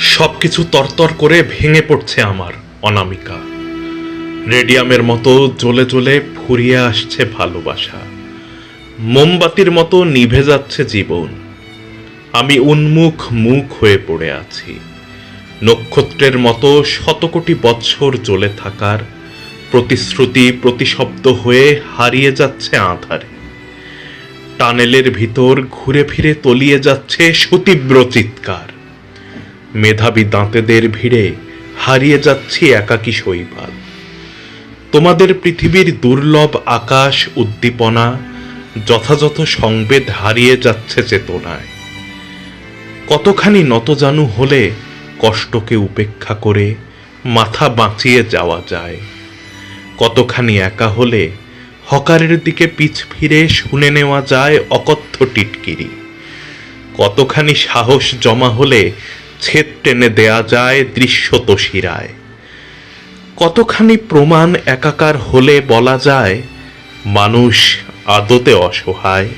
সবকিছু তরতর করে ভেঙে পড়ছে আমার, অনামিকা। রেডিয়ামের মতো জ্বলে জ্বলে ফুরিয়ে আসছে ভালোবাসা। মোমবাতির মতো নিভে যাচ্ছে জীবন। আমি উন্মুখ মুখ হয়ে পড়ে আছি। নক্ষত্রের মতো শতকোটি বৎসর জ্বলে থাকার প্রতিশ্রুতি প্রতিশব্দ হয়ে হারিয়ে যাচ্ছে আধারে। টানেলের ভিতর ঘুরে ফিরে তলিয়ে যাচ্ছে সুতীব্র চিৎকার। মেধাবী দাঁতেদের ভিড়ে হারিয়ে যাচ্ছি একাকী শৈবাল। তোমাদের পৃথিবীর দুর্লভ আকাশ উদ্দীপনা, যথাযথ সংবেদ হারিয়ে যাচ্ছে চেতনায়। কতখানি নতজানু হলে কষ্টকে উপেক্ষা করে মাথা বাঁচিয়ে যাওয়া যায়। কতখানি একা হলে হকারের দিকে পিছ ফিরে শুনে নেওয়া যায় অকথ্য টিটকিরি। কতখানি সাহস জমা হলে ছেদ টেনে দেয়া যায় দৃশ্যত শিরায় কতখানি প্রমাণ একাকার হলে বলা যায়, মানুষ আদতে অসহায়।